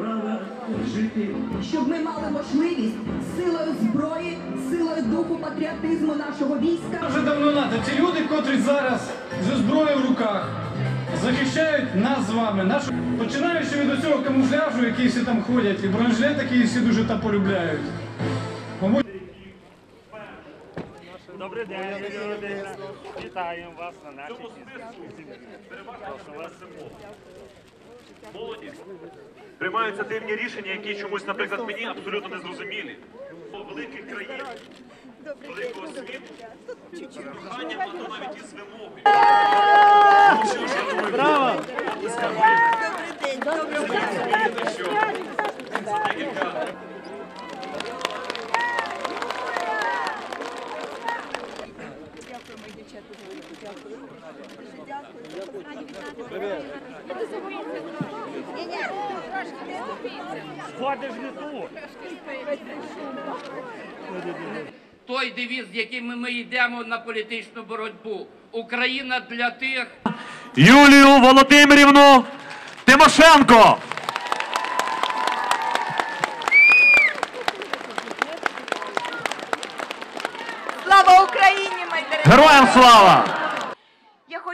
права жити. щоб ми мали можливість силою зброї, силою духу патріотизму нашого війська Вже давно надо. Ці люди, котрі зараз зі зброєю в руках захищають нас з вами. Нашу починаючи від цього камуфляжу, який всі там ходять, і бронежилет, який всі дуже там полюбляють. Добрий день. Вітаємо вас на нашій землі. Прошу вас. Молоді приймаються дивні рішення, які чомусь, наприклад, мені абсолютно не зрозумілі. У великих країн, великого світу, з проханням, а то навіть із вимогою. Тому Ходиш не ту. той девіз, з яким ми йдемо на політичну боротьбу. Україна для тих, Юлію Володимирівну Тимошенко. Слава Україні, мої! Героям слава!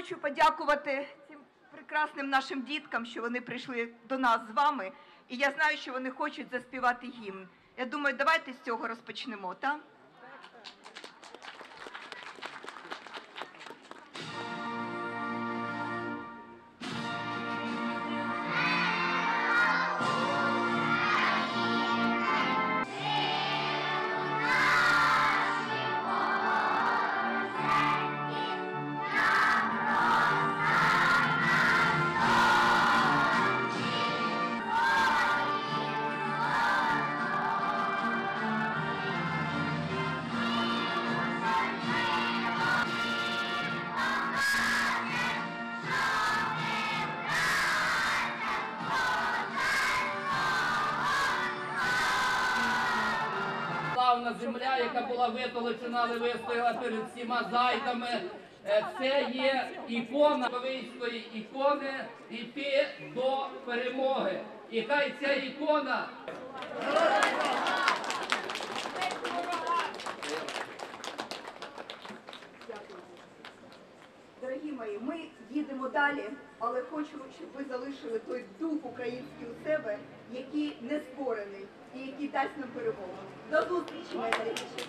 Хочу подякувати цим прекрасним нашим діткам, що вони прийшли до нас з вами. І я знаю, що вони хочуть заспівати гімн. Я думаю, давайте з цього розпочнемо, так? Земля, яка була витолочена, але вистояла перед всіма зайдами. Е, Це є ікона Ковийської ікони іти до перемоги. І хай ця ікона мої, ми їдемо далі, але хочемо, щоб ви залишили той дух український у себе, який не спорений і який дасть нам перемогу. До зустрічі, мої найрідніші!